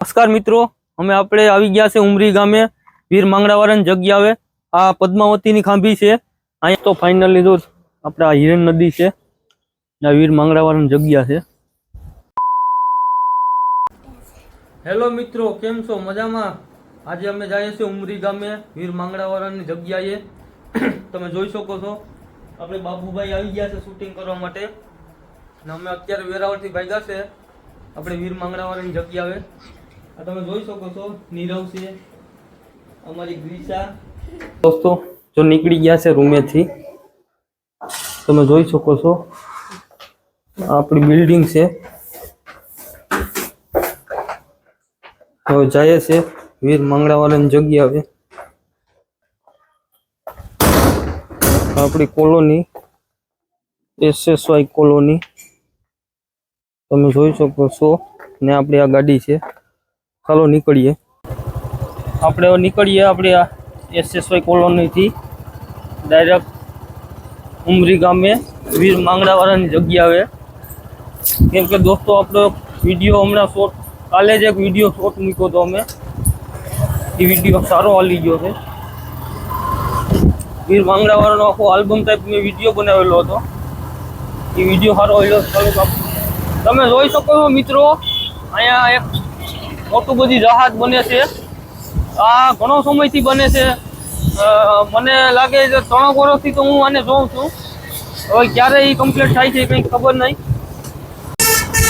નમસ્કાર મિત્રો, અમે આપણે આવી ગયા છે ઉમરી ગામે, વીર માંગડાવાળાની જગ્યાએ. આ પદ્માવતીની ખાંભી છે. અહીંયા તો ફાઇનલી જો આપણે હિરણ નદી છે. આ વીર માંગડાવાળાની જગ્યા છે. હેલો મિત્રો, કેમ છો? મજામાં? આજે અમે જઈએ છીએ ઉમરી ગામે, વીર માંગડાવાળાની જગ્યાએ. તમે જોઈ શકો છો, આપણે બાબુભાઈ આવી ગયા છે શૂટિંગ કરવા માટે. અને અમે અત્યારે વેરાવળથી ભાગ્યા છે, આપણે વીર માંગડાવાળાની જગ્યાએ. તમે જોઈ શકો છો, નીરવ છે, અમારી ગ્રીસા. દોસ્તો, જો નીકળી ગયા છે રૂમેથી, તમે જોઈ શકો છો, આપણી બિલ્ડિંગ છે. હવે જાય છે, વીર માંગડાવાળાની જગ્યાએ આ આપણી કોલોની, એસએસવાય કોલોની. તમે જોઈ શકો છો, ને આપણી આ ગાડી છે. ચાલો નીકળીએ. આપણે હવે નીકળીએ આપણે આ એસએસવાય કોલોનીથી. ડાયરેક્ટ ઉમરી ગામે વીર માંગડાવાળાની જગ્યાએ કેમ કે દોસ્તો, આપણો વીડિયો હમણાં શોર્ટ કાલે જ એક વીડિયો શોર્ટ મૂક્યો હતો અમે. એ વીડિયો સારો હાલી ગયો છે. વીર માંગડાવાળાનો આખો આલ્બમ ટાઈપ મેં વીડિયો બનાવેલો હતો. એ વીડિયો સારો હાલ્યો ચાલો તો આપ- તમે જોઈ શકો છો મિત્રો, અહીંયા એક મોટું બધી જહાજ બને છે. આ ઘણો સમયથી બને છે. મને લાગે છે ત્રણ વર્ષથી તો હું આને જોઉં છું. હવે ક્યારે એ કમ્પ્લીટ થાય છે કંઈ ખબર નહીં.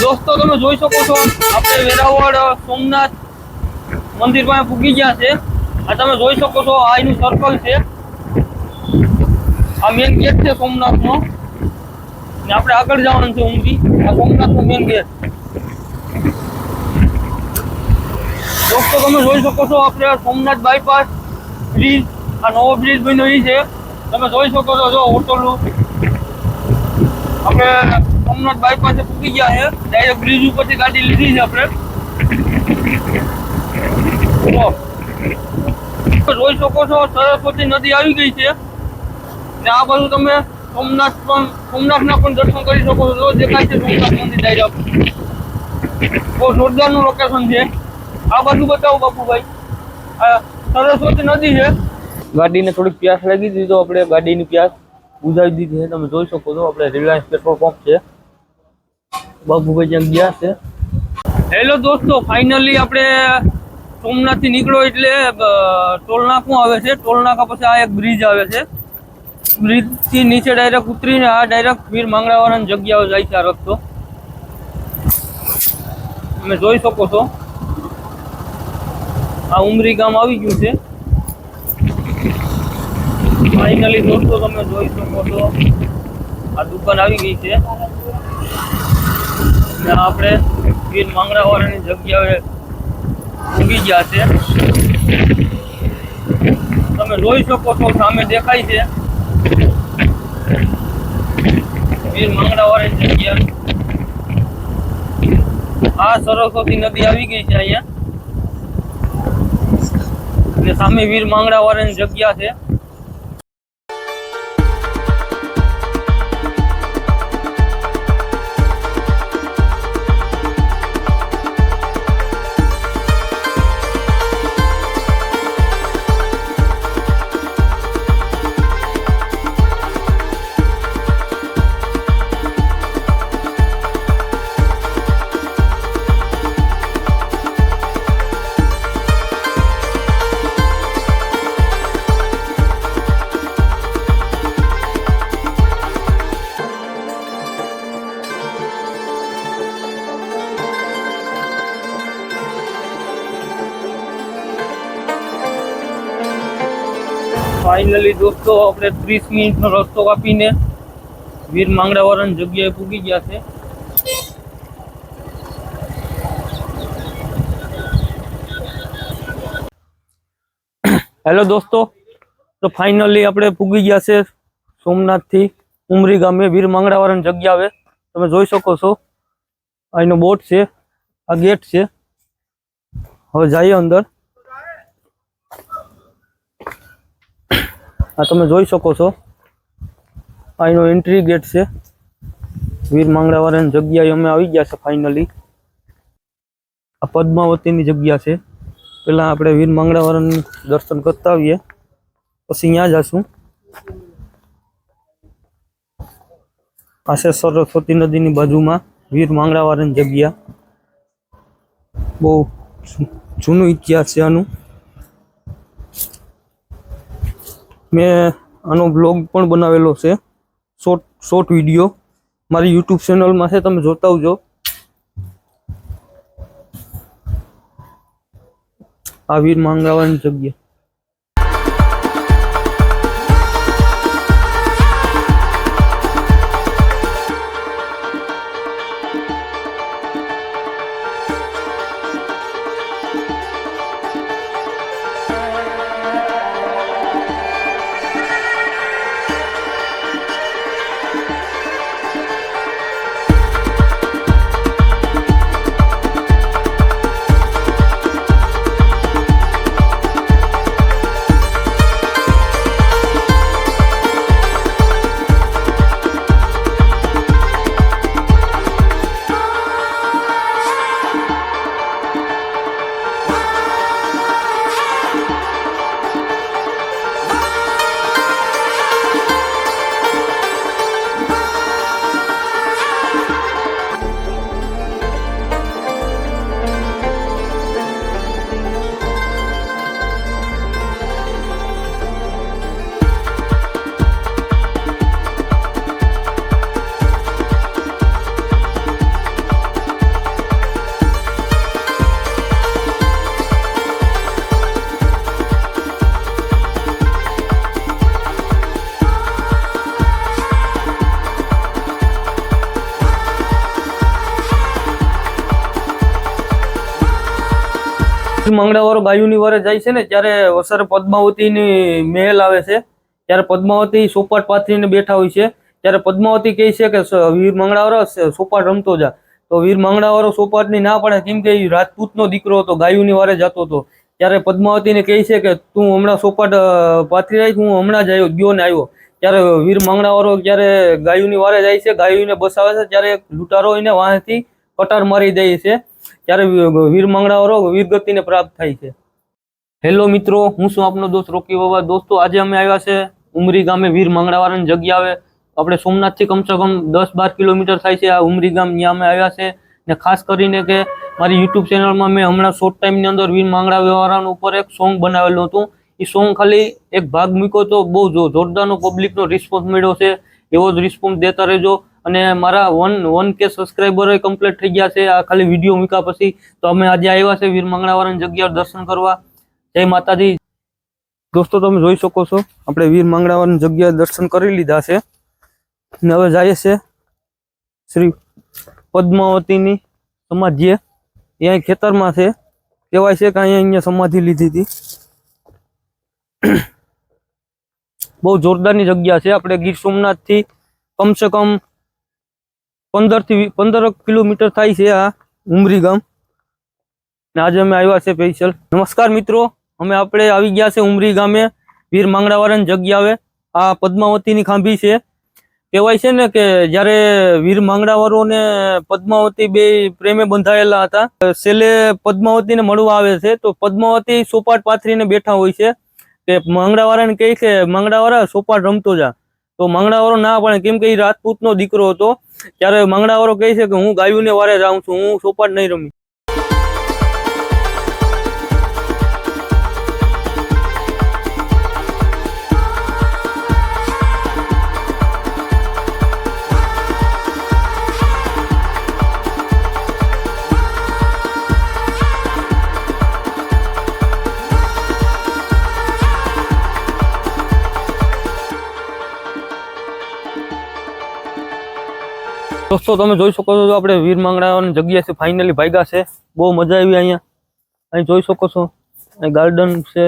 દોસ્તો, તમે જોઈ શકો છો આપણે વેરાવળ, સોમનાથ મંદિર પાસે પૂગી ગયા છે. આ તમે જોઈ શકો છો, આ એનું સર્કલ છે. આ મેન ગેટ છે સોમનાથનો. ને આપણે આગળ જવાનું છે ઊંઘી. આ સોમનાથનો મેન ગેટ દોસ્તો, તમે જોઈ શકો છો આપણે સોમનાથ બાયપાસ બ્રિજ આ નવો બ્રિજ બન્યો ઈ છે. તમે જોઈ શકો છો, જો હોટલનું આપણે સોમનાથ બાયપાસે પૂકી ગયા છે. ડાયરેક્ટ બ્રિજ ઉપરથી ગાડી લીધી છે આપણે. જોઈ શકો છો, સરસ્વતી નદી આવી ગઈ છે. ને આ બાજુ તમે સોમનાથ પણ, સોમનાથના પણ દર્શન કરી શકો છો. જો દેખાય છે સોમનાથ મંદિર ડાયરેક્ટ બહુ જોરદારનું લોકેશન છે. આ બાજુ બતાવો બાપુભાઈ આ સરસ્વતી નદી છે. ગાડીને થોડીક પ્યાસ લાગી દીધી તો આપણે ગાડીની પ્યાસ બુઝાવી દીધી છે. તમે જોઈ શકો છો આપણે રિલાયન્સ પેટ્રોલ પંપ છે. બાપુભાઈ ત્યાં ગયા છે. હેલો દોસ્તો ફાઇનલી આપણે સોમનાથથી નીકળો એટલે ટોલ નાકું આવે છે. ટોલ નાકા પછી આ એક બ્રિજ આવે છે. બ્રિજથી નીચે ડાયરેક્ટ ઉતરીને આ ડાયરેક્ટ વીર માંગડાવાળાની જગ્યાએ જાય છે આ રસ્તો. તમે જોઈ શકો છો. આ ઉમરી ગામ આવી ગયું છે. ફાઇનલી દોસ્તો, તમે જોઈ શકો છો. આ દુકાન આવી ગઈ છે. ને આપણે વીર માંગડાવાળાની જગ્યાએ ઊભી ગયા છે. તમે જોઈ શકો છો, સામે દેખાય છે. વીર માંગડાવાળાની જગ્યા. આ સરસ્વતી નદી આવી ગઈ છે અહીંયા. અને સામે વીર માંગડા વાળાની જગ્યા છે. ફાઇનલી દોસ્તો આપણે ત્રીસ મિનિટનો રસ્તો કાપીને વીર માંગડા વાળાની જગ્યાએ પૂગી ગયા છે હેલો દોસ્તો તો ફાઇનલી આપણે પૂગી ગયા છે સોમનાથથી ઉમરી ગામે વીર માંગડા વાળાની જગ્યાએ તમે જોઈ શકો છો, અહીંનો બોટ છે, આ ગેટ છે। હવે જઈએ અંદર. આ તમે જોઈ શકો છો. અહીંનો એન્ટ્રી ગેટ છે. વીર માંગડાવાળાની જગ્યાએ અમે આવી ગયા છે ફાઇનલી આ પદ્માવતીની જગ્યા છે. પહેલાં આપણે વીર માંગડાવાળાનું દર્શન કરતા આવીએ. પછી અહીંયા જશું. આ છે સરસ્વતી નદીની બાજુમાં વીર માંગડાવાળાની જગ્યા. બહુ જૂનો ઇતિહાસ છે આનું. મેં આનો બ્લોગ પણ બનાવેલો છે. શોર્ટ શોર્ટ વીડિયો મારી યુટ્યુબ ચેનલમાં છે, તમે જોતા આવજો આ વીર માંગરાવાની જગ્યા. મંગળવારો ગાયુની વારે જાય છે ને, ત્યારે વસરે પદ્માવતીની મહેલ આવે છે. ત્યારે પદ્માવતી સોપાટ પાથરીને બેઠા હોય છે. ત્યારે પદ્માવતી કહે છે કે વીર મંગળાવારો સોપાટ રમતો જા. તો વીર મંગળાવારો સોપાટની ના પડે, કેમ કે રાજપૂતનો દીકરો હતો, ગાયુની વારે જતો હતો. ત્યારે પદ્માવતીને કહે છે કે, તું હમણાં સોપાટ પાથરી રાખ હું હમણાં જ આવ્યો ગયો ને આવ્યો ત્યારે વીર મંગળાવારો જ્યારે ગાયુની વારે જાય છે, ગાયુને બસાવે છે, ત્યારે લૂંટારો એને વાહનથી કટાર મારી દે છે. ત્યારે વીર મંગળાવારો વીરગતિને પ્રાપ્ત થાય છે. હેલો મિત્રો, હું છું આપનો દોસ્ત રોકી બાબા દોસ્તો, આજે અમે આવ્યા છે ઉમરી ગામે વીર મંગળાવાળાની જગ્યા આવે. આપણે સોમનાથથી કમસે કમ દસ બાર કિલોમીટર થાય છે આ ઉમરી ગામ. ત્યાં અમે આવ્યા છે. ને ખાસ કરીને કે મારી યુટ્યુબ ચેનલમાં મેં હમણાં શોર્ટ ટાઈમની અંદર વીર મંગળાવાળાનું ઉપર એક સોંગ બનાવેલું હતું. એ સોંગ ખાલી એક ભાગ મૂક્યો તો બહુ જોરદારનો પબ્લિકનો રિસ્પોન્સ મળ્યો છે. એવો જ રિસ્પોન્સ દેતા રહેજો. અને મારા વન વન કે સબસ્ક્રાઈબરો કમ્પ્લીટ થઈ ગયા છે. આ ખાલી વીડિયો મૂક્યા પછી તો અમે આજે આવ્યા છે વીર મંગળાવાળાની જગ્યાએ દર્શન કરવા. જય માતાજી. દોસ્તો, તમે જોઈ શકો છો, આપણે વીર મંગળાવાળાની જગ્યાએ દર્શન કરી લીધા છે. ને હવે જઈએ છે શ્રી પદ્માવતીની સમાધિએ અહીંયા અહીં ખેતરમાં છે. કહેવાય છે કે અહીંયા અહીંયા સમાધિ લીધી હતી. બહુ જોરદારની જગ્યા છે. આપણે ગીર સોમનાથથી કમસે કમ પંદરથી પંદર કિલોમીટર થાય છે આ ઉમરી ગામ. ને આજે અમે આવ્યા છે સ્પેશિયલ નમસ્કાર મિત્રો, અમે આપણે આવી ગયા છે ઉમરી ગામે, વીર માંગડાવાળાની જગ્યાએ. આ પદ્માવતીની ખાંભી છે. કહેવાય છે ને કે જ્યારે વીર માંગડાવાળો ને પદ્માવતી બે પ્રેમે બંધાયેલા હતા, છેલ્લે પદ્માવતીને મળવા આવે છે, તો પદ્માવતી સોપાટ પાથરીને બેઠા હોય છે. કે માંગડાવાળાને કહે કે માંગડાવાળા, સોપાટ રમતો જા. તો માંગડાવાળો ના પણ કેમ કે એ રાજપૂતનો દીકરો હતો. ત્યારે માંગડાવાળો કહે છે કે હું ગાયુને વારે જાઉં છું, હું સોપાટ નહીં રમી. દોસ્તો તમે જોઈ શકો છો આપણે વીર માંગડાની જગ્યા છે ફાઇનલી ભાગ્યા છે. બહુ મજા આવી અહીંયા. અહીં જોઈ શકો છો. અહીં ગાર્ડન છે.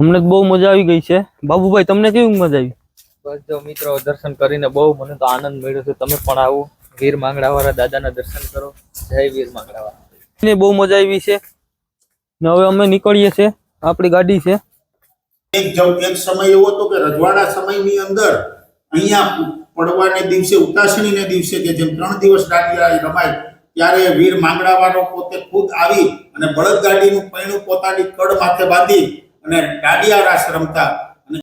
અમને તો બહુ મજા આવી ગઈ છે. બાબુભાઈ તમને કેવી મજા આવી? બસ જો મિત્રો દર્શન કરીને બહુ મને તો આનંદ મળ્યો છે. તમે પણ આવો. વીર માંગડાવાળા દાદાના દર્શન કરો. જય વીર માંગડાવાળા. ને બહુ મજા આવી છે. ને હવે અમે નીકળીએ છીએ. આપણી ગાડી છે. એક એક સમય એવો હતો કે રજવાડા સમયની અંદર અહીંયા પડવાને દિવસે, ઉતાસણીને દિવસે કે જેમ ત્રણ દિવસ દાંડિયા રમાય, ત્યારે વીર માંગડાવાળો પોતે ખુદ આવી અને બળદગાડીનું પૈણું પોતાની કડ માથે બાંધી અને દાંડિયા રાસ રમતા.